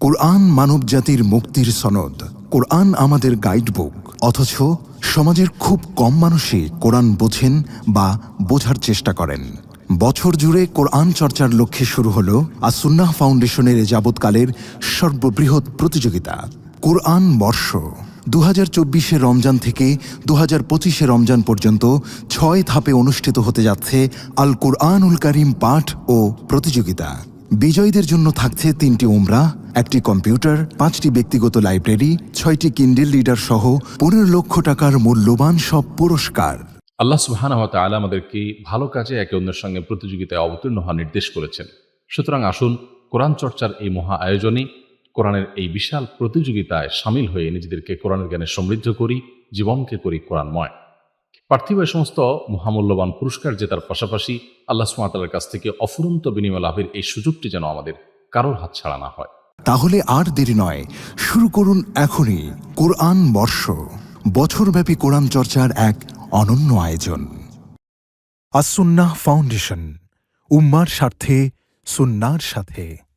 কোরআন মানবজাতির মুক্তির সনদ। কোরআন আমাদের গাইডবুক অথচ সমাজের খুব কম মানুষই কোরআন বোঝেন বা বোঝার চেষ্টা করেন। বছর জুড়ে কোরআন চর্চার লক্ষ্যে শুরু হল আসুন্নাহ ফাউন্ডেশনের যাবৎকালের সর্ববৃহৎ প্রতিযোগিতা। কোরআন বর্ষ। দু হাজার চব্বিশে রমজান থেকে দু হাজার পঁচিশে রমজান পর্যন্ত ছয় ধাপে অনুষ্ঠিত হতে যাচ্ছে আল কোরআনুল করিম পাঠ ও প্রতিযোগিতা। বিজয়ীদের জন্য থাকছে তিনটি উমরা। একটি কম্পিউটার, পাঁচটি ব্যক্তিগত লাইব্রেরি, ছয়টি কিন্ডেল লিডার সহ পনেরো লক্ষ টাকার মূল্যবান সব পুরস্কার। আল্লাহ সুবহানাহু ওয়া তাআলা আমাদেরকে ভালো কাজে একে অন্যের সঙ্গে প্রতিযোগিতায় অবতীর্ণ হওয়ার নির্দেশ করেছেন। সুতরাং আসুন, কোরআন চর্চার এই মহা আয়োজনে কোরআনের এই বিশাল প্রতিযোগিতায় সামিল হয়ে নিজেদেরকে কোরআনের জ্ঞানে সমৃদ্ধ করি, জীবনকে করি কোরআনময়। পার্থিব এই সমস্ত মহামূল্যবান পুরস্কার জেতার পাশাপাশি আল্লাহ সুমাতালার কাছ থেকে অফুরন্ত বিনিময় লাভের এই সুযোগটি যেন আমাদের কারোর হাত ছাড়া না হয়। তাহলে আর দেরি নয়, শুরু করুন এখনই কোরআন বর্ষ, বছরব্যাপী কোরআন চর্চার এক অনন্য আয়োজন। আসুন্নাহ ফাউন্ডেশন, উম্মার স্বার্থে, সুন্নার সাথে।